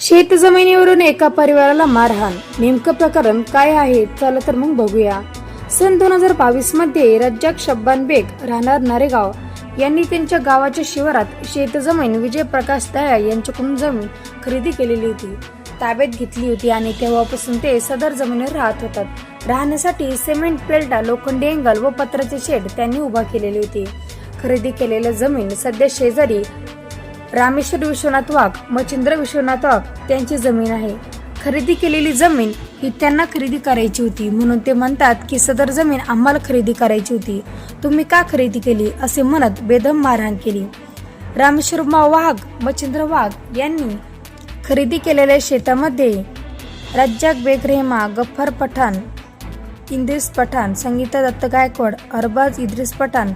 शेत जमिनीवरून एका परिवाराला मारहाण. नेमकं प्रकरण काय आहे? चला तर मग बघूया. सन दोन हजार बावीसमध्ये रज्जाक शब्बान बेग राहणार नारेगाव यांनी त्यांच्या गावाच्या शिवारात शेतजमीन विजय प्रकाश दया यांच्याकडून जमीन खरेदी केलेली होती. ताब्यात घेतली होती आणि तेव्हापासून ते सदर जमिनीवर राहत होतात. राहण्यासाठी सिमेंट पेल्टा लोखंडी अँगल व पत्राचे शेड त्यांनी उभा केलेली होती. खरेदी केलेल्या जमीन सध्या शेजारी रामेश्वर विश्वनाथ वाघ मच्छिंद्र विश्वनाथ वाघ त्यांची जमीन आहे. खरेदी केलेली जमीन ही त्यांना खरेदी करायची होती म्हणून ते म्हणतात की सदर जमीन आम्हाला खरेदी करायची होती. तुम्ही का खरेदी केली? असे म्हणत बेदम मारहाण केली. रामेश्वर वाघ मच्छिंद्र वाघ यांनी खरेदी केलेल्या शेतामध्ये रज्जाक बेग रेहमा गफ्फर पठाण इंद्रिस पठाण संगीता दत्त गायकवाड अरबाज इद्रिस पठाण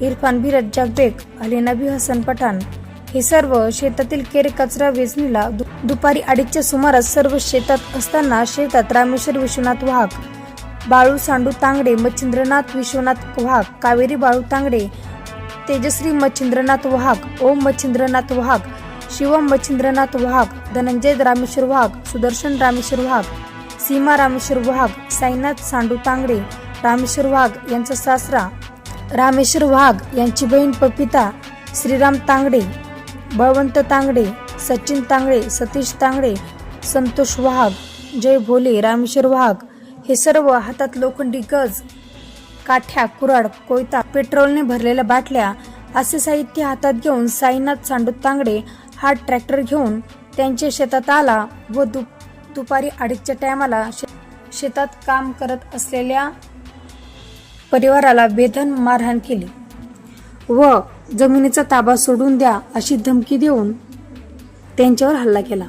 इरफान बी रज्जाक बेग अली नबी हसन पठाण हे सर्व शेतातील केर कचरा वेचणीला दु- दुपारी अडीचच्या सुमारास सर्व शेतात असताना शेतात रामेश्वर विश्वनाथ वाघ बाळू सांडू तांगडे मच्छिंद्रनाथ विश्वनाथ वाघ कावेरी बाळू तांगडे तेजश्री मच्छिंद्रनाथ वाघ ओम मच्छिंद्रनाथ वाघ शिवम मच्छिंद्रनाथ वाघ धनंजय रामेश्वर वाघ सुदर्शन रामेश्वर वाघ सीमा रामेश्वर वाघ साईनाथ सांडू तांगडे रामेश्वर वाघ यांचा सासरा रामेश्वर वाघ यांची बहीण पपिता श्रीराम तांगडे बळवंत तांगडे सचिन तांगडे सतीश तांगडे संतोष वाघ जय भोले रामेश्वर वाघ हे सर्व हातात लोखंडी गज काठ्या कुराड कोयता पेट्रोलने भरलेल्या बाटल्या असे साहित्य हातात घेऊन साईनाथ सांडू तांगडे हा ट्रॅक्टर घेऊन त्यांच्या शेतात आला व दुप दुपारी अडीचच्या टायमाला शे- शेतात काम करत असलेल्या परिवाराला बेधन मारहाण केली. व जमिनीचा ताबा सोडून द्या अशी धमकी देऊन त्यांच्यावर हल्ला केला.